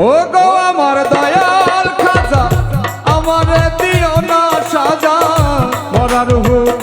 ও গো আমার দয়াল খাজা আমারে দিও না সাজা। মরার হুক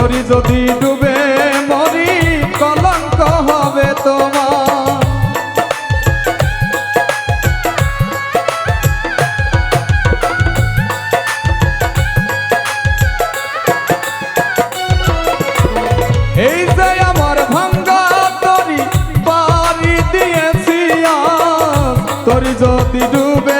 করি যদি ডুবে মরি, কলঙ্ক হবে তোমার। এই যে আমার ভাঙ্গা তরি পারি দিয়েছি তরি যদি ডুবে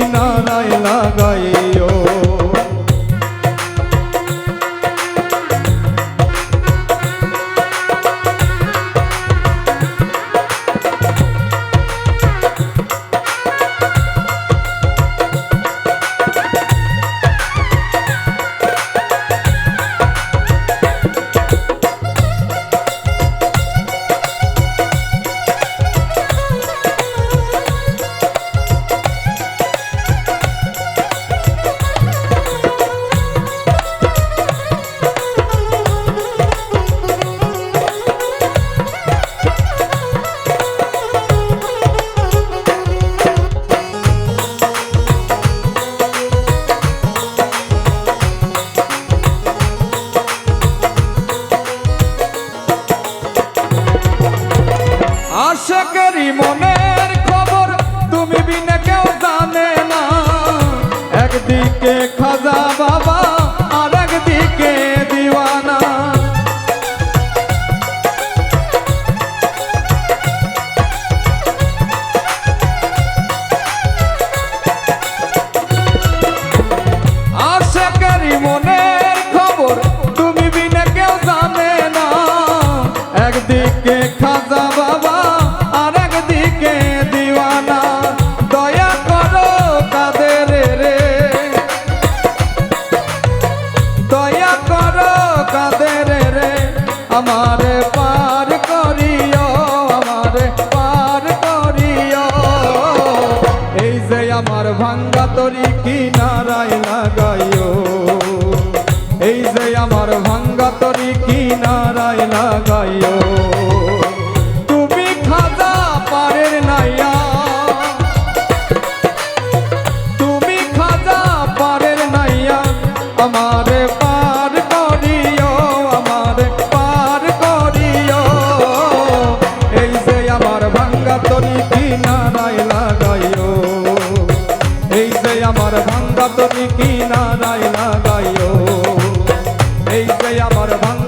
আশেকেরই মনের খবর তুমি বিনে কেউ জানে না। একদিকে খাজাবা আমারে